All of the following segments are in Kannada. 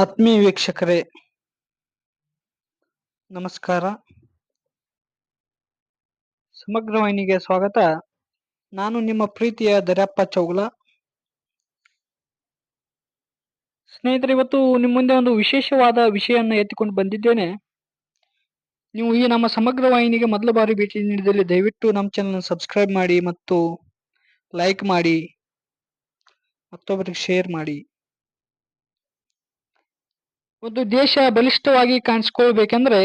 ಆತ್ಮೀಯ ವೀಕ್ಷಕರೇ, ನಮಸ್ಕಾರ. ಸಮಗ್ರ ವಾಹಿನಿಗೆ ಸ್ವಾಗತ. ನಾನು ನಿಮ್ಮ ಪ್ರೀತಿಯ ದರ್ಯಪ್ಪ ಚೌಗಲ. ಸ್ನೇಹಿತರೆ, ಇವತ್ತು ನಿಮ್ಮ ಮುಂದೆ ಒಂದು ವಿಶೇಷವಾದ ವಿಷಯವನ್ನು ಎತ್ತಿಕೊಂಡು ಬಂದಿದ್ದೇನೆ. ನೀವು ಈ ನಮ್ಮ ಸಮಗ್ರ ವಾಹಿನಿಗೆ ಮೊದಲ ಬಾರಿ ಭೇಟಿ ನೀಡಿದಲ್ಲಿ ದಯವಿಟ್ಟು ನಮ್ಮ ಚಾನಲ್ ಸಬ್ಸ್ಕ್ರೈಬ್ ಮಾಡಿ ಮತ್ತು ಲೈಕ್ ಮಾಡಿ. ಮತ್ತೊಬ್ಬರಿಗೆ ಶೇರ್ ಮಾಡಿ. ಒಂದು ದೇಶ ಬಲಿಷ್ಠವಾಗಿ ಕಾಣಿಸ್ಕೊಳ್ಬೇಕಂದ್ರೆ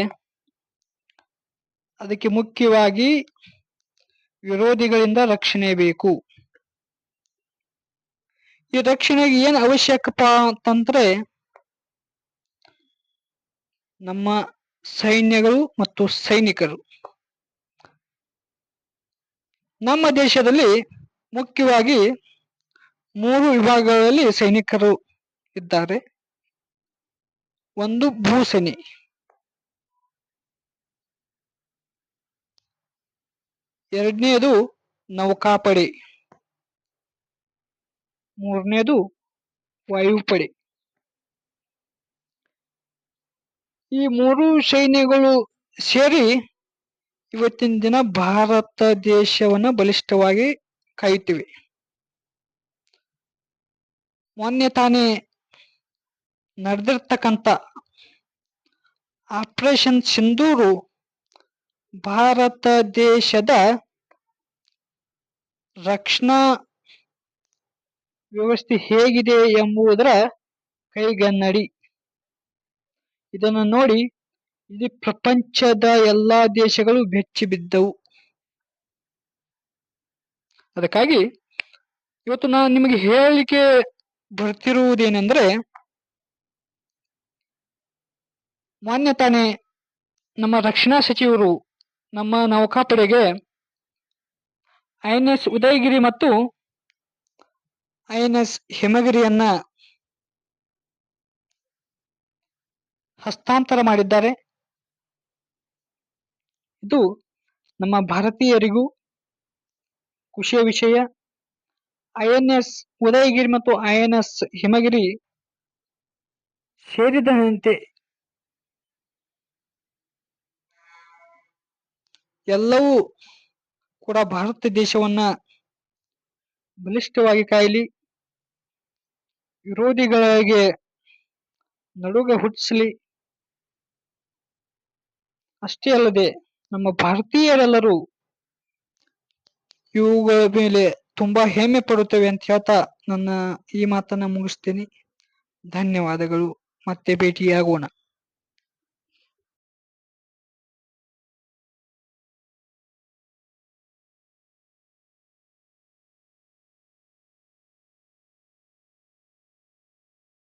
ಅದಕ್ಕೆ ಮುಖ್ಯವಾಗಿ ವಿರೋಧಿಗಳಿಂದ ರಕ್ಷಣೆ ಬೇಕು. ಈ ರಕ್ಷಣೆಗೆ ಏನ್ ಅವಶ್ಯಕಪ್ಪ ಅಂತಂದ್ರೆ ನಮ್ಮ ಸೈನ್ಯಗಳು ಮತ್ತು ಸೈನಿಕರು. ನಮ್ಮ ದೇಶದಲ್ಲಿ ಮುಖ್ಯವಾಗಿ ಮೂರು ವಿಭಾಗಗಳಲ್ಲಿ ಸೈನಿಕರು ಇದ್ದಾರೆ. ಒಂದು ಭೂಸೇನೆ. ಎರಡನೇದು ನೌಕಾಪಡೆ ಮೂರನೇದು ವಾಯುಪಡೆ. ಈ ಮೂರು ಸೈನ್ಯಗಳು ಸೇರಿ ಇವತ್ತಿನ ದಿನ ಭಾರತ ದೇಶವನ್ನ ಬಲಿಷ್ಠವಾಗಿ ಕಾಯುತ್ತಿವೆ. ಮೊನ್ನೆ ತಾನೇ ನಡೆದಿರ್ತಕ್ಕಂಥ ಆಪರೇಷನ್ ಸಿಂಧೂರು ಭಾರತ ದೇಶದ ರಕ್ಷಣಾ ವ್ಯವಸ್ಥೆ ಹೇಗಿದೆ ಎಂಬುದರ ಕೈಗನ್ನಡಿ. ಇದನ್ನು ನೋಡಿ ಇಲ್ಲಿ ಪ್ರಪಂಚದ ಎಲ್ಲಾ ದೇಶಗಳು ಬೆಚ್ಚಿ ಬಿದ್ದವು. ಅದಕ್ಕಾಗಿ ಇವತ್ತು ನಾನು ನಿಮಗೆ ಹೇಳಲಿಕ್ಕೆ ಬರ್ತಿರುವುದೇನೆಂದ್ರೆ ಮಾನ್ಯ ತಾನೇ, ನಮ್ಮ ರಕ್ಷಣಾ ಸಚಿವರು, ನಮ್ಮ ನೌಕಾಪಡೆಗೆ ಐ ಎನ್ ಎಸ್ ಉದಯಗಿರಿ ಮತ್ತು ಐ ಎನ್ ಎಸ್ ಹಿಮಗಿರಿಯನ್ನ ಹಸ್ತಾಂತರ ಮಾಡಿದ್ದಾರೆ. ಇದು ನಮ್ಮ ಭಾರತೀಯರಿಗೂ ಖುಷಿಯ ವಿಷಯ. ಐ ಎನ್ ಎಸ್ ಉದಯಗಿರಿ ಮತ್ತು ಐ ಎನ್ ಎಸ್ ಹಿಮಗಿರಿ ಸೇರಿದಂತೆ ಎಲ್ಲವೂ ಕೂಡ ಭಾರತ ದೇಶವನ್ನ ಬಲಿಷ್ಠವಾಗಿ ಕಾಯಲಿ, ವಿರೋಧಿಗಳಿಗೆ ನಡುಗ ಹುಟ್ಟಿಸಲಿ. ಅಷ್ಟೇ ಅಲ್ಲದೆ ನಮ್ಮ ಭಾರತೀಯರೆಲ್ಲರೂ ಇವುಗಳ ಮೇಲೆ ತುಂಬಾ ಹೆಮ್ಮೆ ಪಡುತ್ತೇವೆ ಅಂತ ಹೇಳ್ತಾ ನನ್ನ ಈ ಮಾತನ್ನ ಮುಗಿಸ್ತೀನಿ. ಧನ್ಯವಾದಗಳು. ಮತ್ತೆ ಭೇಟಿಯಾಗೋಣ.